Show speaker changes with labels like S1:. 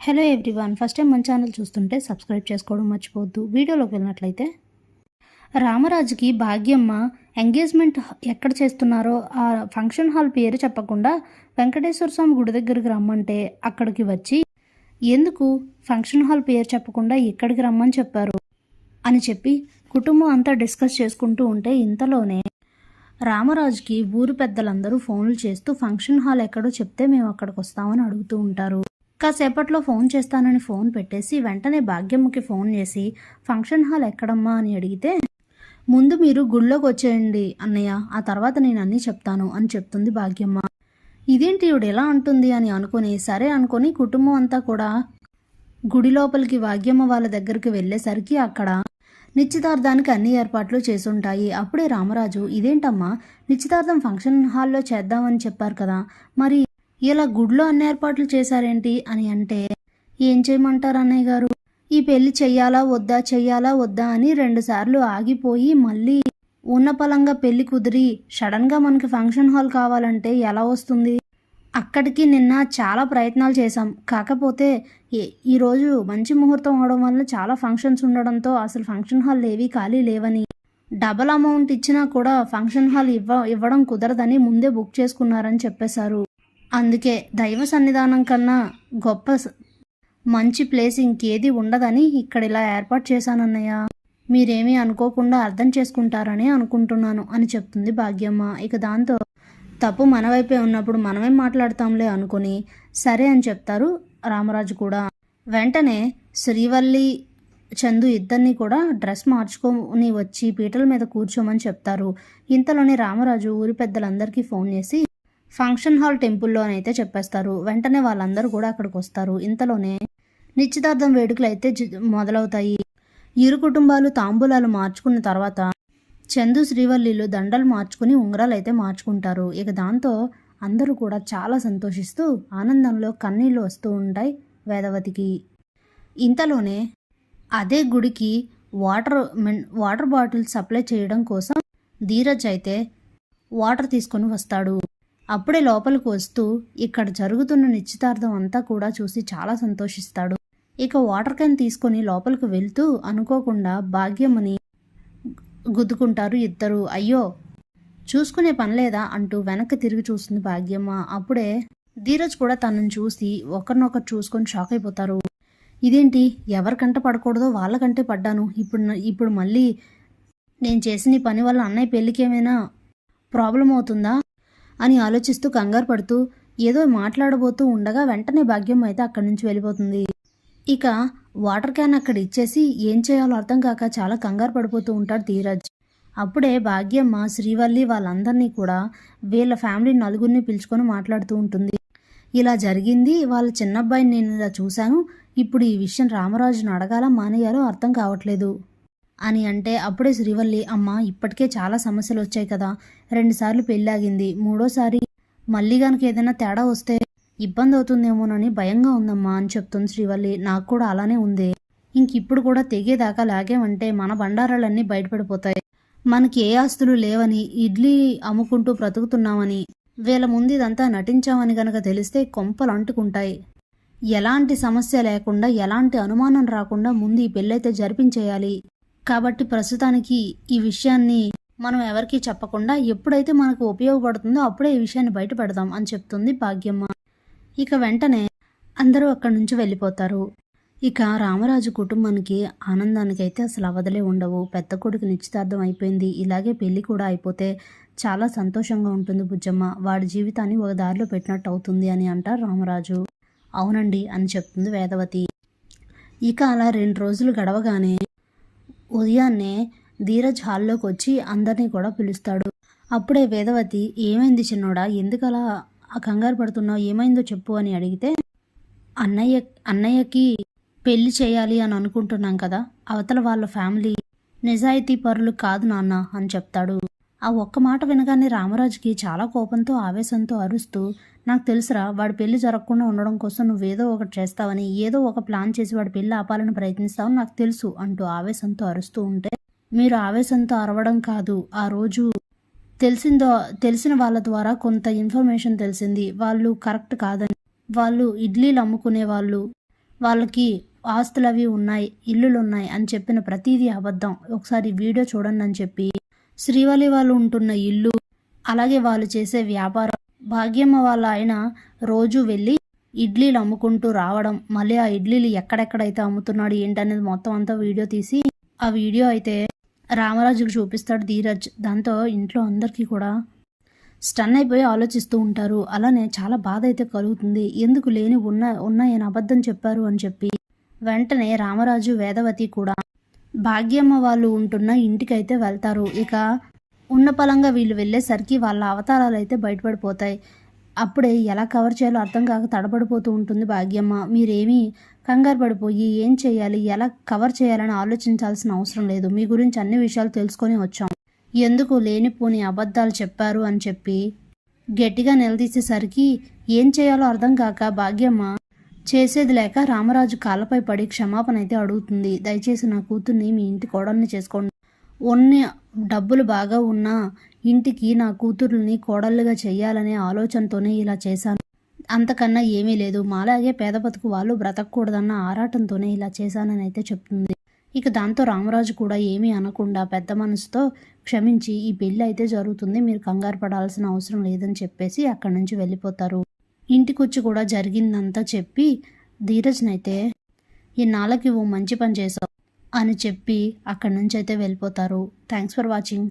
S1: Hello everyone first time మన channel చూస్తుంటే subscribe చేసుకోవడం మర్చిపోవద్దు. వీడియోలోకి వెళ్ళినట్లయితే రామరాజుకి భాగ్యమ్మ ఎంగేజ్మెంట్ ఎక్కడ చేస్తున్నారో ఆ ఫంక్షన్ హాల్ పేరు చెప్పకుండా వెంకటేశ్వర స్వామి గుడి దగ్గరికి రమ్మంటే అక్కడికి వచ్చి ఎందుకు ఫంక్షన్ హాల్ పేరు చెప్పకుండా ఇక్కడికి రమ్మని చెప్పారు? అని చెప్పి కుటుంబం అంతా డిస్కస్ చేసుకుంటూ ఉంటే ఇంతలోనే రామరాజుకి ఊరు పెద్దలందరూ ఫోన్లు చేస్తూ ఫంక్షన్ హాల్ ఎక్కడో చెప్తే మేము అక్కడికి వస్తామని అడుగుతూ ఉంటారు. కాసేపట్లో ఫోన్ చేస్తానని ఫోన్ పెట్టేసి వెంటనే భాగ్యమ్మకి ఫోన్ చేసి ఫంక్షన్ హాల్ ఎక్కడమ్మా? అని అడిగితే ముందు మీరు గుళ్ళోకి వచ్చేయండి అన్నయ్య ఆ తర్వాత నేను అన్నీ చెప్తాను అని చెప్తుంది భాగ్యమ్మ. ఇదేంటి ఇవిడ ఎలా అంటుంది? అని అనుకుని సరే అనుకొని కుటుంబం అంతా కూడా గుడి లోపలికి భాగ్యమ్మ వాళ్ళ దగ్గరికి వెళ్ళేసరికి అక్కడ నిశ్చితార్థానికి అన్ని ఏర్పాట్లు చేసుంటాయి. అప్పుడే రామరాజు ఇదేంటమ్మా? నిశ్చితార్థం ఫంక్షన్ హాల్లో చేద్దామని చెప్పారు కదా మరి ఇలా గుడిలో అన్ని ఏర్పాట్లు చేశారేంటి అని అంటే ఏం చేయమంటారు అన్నయ్య గారు? ఈ పెళ్ళి చెయ్యాలా వద్దా చెయ్యాలా వద్దా అని రెండుసార్లు ఆగిపోయి మళ్ళీ ఉన్నపలంగా పెళ్ళి కుదిరి సడన్గా మనకి ఫంక్షన్ హాల్ కావాలంటే ఎలా వస్తుంది? అక్కడికి నిన్న చాలా ప్రయత్నాలు చేశాం. కాకపోతే ఏ- ఈరోజు మంచి ముహూర్తం అవడం వల్ల చాలా ఫంక్షన్స్ ఉండడంతో అసలు ఫంక్షన్ హాల్ ఏవి ఖాళీ లేవని డబల్ అమౌంట్ ఇచ్చినా కూడా ఫంక్షన్ హాల్ ఇవ్వ ఇవ్వడం కుదరదని ముందే బుక్ చేసుకున్నారని చెప్పేశారు. అందుకే దైవ సన్నిధానం కన్నా గొప్ప స- మంచి ప్లేస్ ఇంకేది ఉండదని ఇక్కడ ఇలా ఏర్పాటు చేశానన్నయ్య. మీరేమీ అనుకోకుండా అర్థం చేసుకుంటారని అనుకుంటున్నాను అని చెప్తుంది భాగ్యమ్మ. ఇక దాంతో తప్పు మన వైపే ఉన్నప్పుడు మనమే మాట్లాడతాంలే అనుకుని సరే అని చెప్తారు రామరాజు కూడా. వెంటనే శ్రీవల్లి చందు ఇద్దరిని కూడా డ్రెస్ మార్చుకొని వచ్చి పీటల మీద కూర్చోమని చెప్తారు. ఇంతలోనే రామరాజు ఊరి పెద్దలందరికీ ఫోన్ చేసి ఫంక్షన్ హాల్ టెంపుల్లోనైతే చెప్పేస్తారు. వెంటనే వాళ్ళందరూ కూడా అక్కడికి వస్తారు. ఇంతలోనే నిశ్చితార్థం వేడుకలు అయితే జ- మొదలవుతాయి. ఇరు కుటుంబాలు తాంబూలాలు మార్చుకున్న తర్వాత చందు శ్రీవల్లిలు దండలు మార్చుకుని ఉంగరాలు అయితే మార్చుకుంటారు. ఇక దాంతో అందరూ కూడా చాలా సంతోషిస్తూ ఆనందంలో కన్నీళ్ళు వస్తూ ఉంటాయి వేదవతికి. ఇంతలోనే అదే గుడికి వాటర్ మిన్ వాటర్ బాటిల్ సప్లై చేయడం కోసం ధీరజ్ అయితే వాటర్ తీసుకొని వస్తాడు. అప్పుడే లోపలికి వస్తూ ఇక్కడ జరుగుతున్న నిశ్చితార్థం అంతా కూడా చూసి చాలా సంతోషిస్తాడు. ఇక వాటర్ క్యాన్ తీసుకొని లోపలికి వెళ్తూ అనుకోకుండా భాగ్యమని గుద్దుకుంటారు ఇద్దరు. అయ్యో చూసుకునే పని లేదా? అంటూ వెనక్కి తిరిగి చూస్తుంది భాగ్యమ్మ. అప్పుడే ధీరజ్ కూడా తనను చూసి ఒకరినొకరు చూసుకొని షాక్ అయిపోతారు. ఇదేంటి? ఎవరికంట పడకూడదో వాళ్ళకంటే పడ్డాను. ఇప్పుడు ఇప్పుడు మళ్ళీ నేను చేసిన ఈ పని వల్ల అన్నయ్య పెళ్ళికి ఏమైనా ప్రాబ్లం అవుతుందా? అని ఆలోచిస్తూ కంగారు పడుతూ ఏదో మాట్లాడబోతూ ఉండగా వెంటనే భాగ్యం అయితే అక్కడి నుంచి వెళ్ళిపోతుంది. ఇక వాటర్ క్యాన్ అక్కడ ఇచ్చేసి ఏం చేయాలో అర్థం కాక చాలా కంగారు పడిపోతూ ఉంటాడు ధీరజ్. అప్పుడే భాగ్యమ్మ శ్రీవల్లి వాళ్ళందరినీ కూడా వీళ్ళ ఫ్యామిలీ నలుగురిని పిలుచుకొని మాట్లాడుతూ ఉంటుంది. ఇలా జరిగింది వాళ్ళ చిన్నబ్బాయిని నేను ఇలా చూశాను ఇప్పుడు ఈ విషయం రామరాజును అడగాల మానేయాలో అర్థం కావట్లేదు. అని అంటే అప్పుడే శ్రీవల్లి అమ్మ ఇప్పటికే చాలా సమస్యలు వచ్చాయి కదా. రెండుసార్లు పెళ్ళాగింది. మూడోసారి మళ్ళీ గనుక ఏదైనా తేడా వస్తే ఇబ్బంది అవుతుందేమోనని భయంగా ఉందమ్మా అని చెప్తుంది శ్రీవల్లి. నాకు కూడా అలానే ఉంది. ఇంక ఇప్పుడు కూడా తెగేదాకా లాగేమంటే మన బండారాలన్నీ బయటపడిపోతాయి. మనకి ఏ ఆస్తులు లేవని ఇడ్లీ అమ్ముకుంటూ బ్రతుకుతున్నామని వీళ్ళ ముందు ఇదంతా నటించామని గనక తెలిస్తే కొంపలు అంటుకుంటాయి. ఎలాంటి సమస్య లేకుండా ఎలాంటి అనుమానం రాకుండా ముందు ఈ పెళ్ళైతే జరిపించేయాలి. కాబట్టి ప్రస్తుతానికి ఈ విషయాన్ని మనం ఎవరికి చెప్పకుండా ఎప్పుడైతే మనకు ఉపయోగపడుతుందో అప్పుడే ఈ విషయాన్ని బయట పెడదాం అని చెప్తుంది భాగ్యమ్మ. ఇక వెంటనే అందరూ అక్కడి నుంచి వెళ్ళిపోతారు. ఇక రామరాజు కుటుంబానికి ఆనందానికి అయితే అసలు అవధలే ఉండవు. పెద్ద కొడుకు నిశ్చితార్థం అయిపోయింది. ఇలాగే పెళ్ళి కూడా అయిపోతే చాలా సంతోషంగా ఉంటుంది బుజ్జమ్మ. వాడి జీవితాన్ని ఒక దారిలో పెట్టినట్టు అవుతుంది అని అంటారు రామరాజు. అవునండి అని చెప్తుంది వేదవతి. ఇక అలా రెండు రోజులు గడవగానే ఉదయాన్నే ధీరజ్ హాల్లోకి వచ్చి అందరినీ కూడా పిలుస్తాడు. అప్పుడే వేదవతి ఏమైంది చిన్నోడా? ఎందుకలా ఆ కంగారు పడుతున్నావు? ఏమైందో చెప్పు అని అడిగితే అన్నయ్య అన్నయ్యకి పెళ్ళి చేయాలి అని అనుకుంటున్నాం కదా అవతల వాళ్ళ ఫ్యామిలీ నిజాయితీ పరులు కాదు నాన్న అని చెప్తాడు. ఆ ఒక్క మాట వినగానే రామరాజుకి చాలా కోపంతో ఆవేశంతో అరుస్తూ నాకు తెలుసురా వాడి పెళ్ళి జరగకుండా ఉండడం కోసం నువ్వేదో ఒకటి చేస్తావని ఏదో ఒక ప్లాన్ చేసి వాడి పెళ్ళి ఆపాలని ప్రయత్నిస్తావని నాకు తెలుసు అంటూ ఆవేశంతో అరుస్తూ ఉంటే. మీరు ఆవేశంతో అరవడం కాదు ఆ రోజు తెలిసిందో తెలిసిన వాళ్ళ ద్వారా కొంత ఇన్ఫర్మేషన్ తెలిసింది. వాళ్ళు కరెక్ట్ కాదని. వాళ్ళు ఇడ్లీలు అమ్ముకునే వాళ్ళు. వాళ్ళకి ఆస్తులు అవి ఉన్నాయి ఇల్లులు ఉన్నాయి అని చెప్పిన ప్రతిదీ అబద్ధం. ఒకసారి వీడియో చూడండి అని చెప్పి శ్రీవల్లి వాళ్ళు ఉంటున్న ఇల్లు అలాగే వాళ్ళు చేసే వ్యాపారం. భాగ్యమ్మ వాళ్ళ ఆయన రోజు వెళ్ళి ఇడ్లీలు అమ్ముకుంటూ రావడం. మళ్ళీ ఆ ఇడ్లీలు ఎక్కడెక్కడైతే అమ్ముతున్నాడు ఏంటనేది మొత్తం అంతా వీడియో తీసి ఆ వీడియో అయితే రామరాజుకు చూపిస్తాడు ధీరజ్. దాంతో ఇంట్లో అందరికీ కూడా స్టన్ అయిపోయి ఆలోచిస్తూ ఉంటారు. అలానే చాలా బాధ అయితే కలుగుతుంది. ఎందుకు లేని ఉన్న ఉన్నాయని అబద్ధం చెప్పారు అని చెప్పి వెంటనే రామరాజు వేదవతి కూడా భాగ్యమ్మ వాళ్ళు ఉంటున్న ఇంటికైతే వెళ్తారు. ఇక ఉన్న పలంగా వీళ్ళు వెళ్ళేసరికి వాళ్ళ అవతారాలు అయితే బయటపడిపోతాయి. అప్పుడే ఎలా కవర్ చేయాలో అర్థం కాక తడబడిపోతూ ఉంటుంది భాగ్యమ్మ. మీరేమీ కంగారు పడిపోయి ఏం చేయాలి ఎలా కవర్ చేయాలని ఆలోచించాల్సిన అవసరం లేదు. మీ గురించి అన్ని విషయాలు తెలుసుకొని వచ్చాం. ఎందుకు లేనిపోని అబద్ధాలు చెప్పారు అని చెప్పి గట్టిగా నిలదీసేసరికి ఏం చేయాలో అర్థం కాక భాగ్యమ్మ చేసేది లేక రామరాజు కాళ్ళపై పడి క్షమాపణ అయితే అడుగుతుంది. దయచేసి నా కూతుర్ని మీ ఇంటి కోడల్ని చేసుకోండి. ఉన్న డబ్బులు బాగా ఉన్నా ఇంటికి నా కూతుర్ని కోడళ్ళుగా చేయాలనే ఆలోచనతోనే ఇలా చేశాను. అంతకన్నా ఏమీ లేదు. మాలాగే పేద బతుకు వాళ్ళు బ్రతకూడదన్న ఆరాటంతోనే ఇలా చేశానని అయితే చెప్తుంది. ఇక దాంతో రామరాజు కూడా ఏమీ అనకుండా పెద్ద మనసుతో క్షమించి ఈ పెళ్ళి అయితే జరుగుతుంది. మీరు కంగారు పడాల్సిన అవసరం లేదని చెప్పేసి అక్కడి నుంచి వెళ్ళిపోతారు. ఇంటికొచ్చి కూడా జరిగిందంతా చెప్పి ధీరజ్నైతే ఈ నాళ్ళకి ఓ మంచి పని చేశావు. అని చెప్పి అక్కడి నుంచి అయితే వెళ్ళిపోతారు. Thanks for watching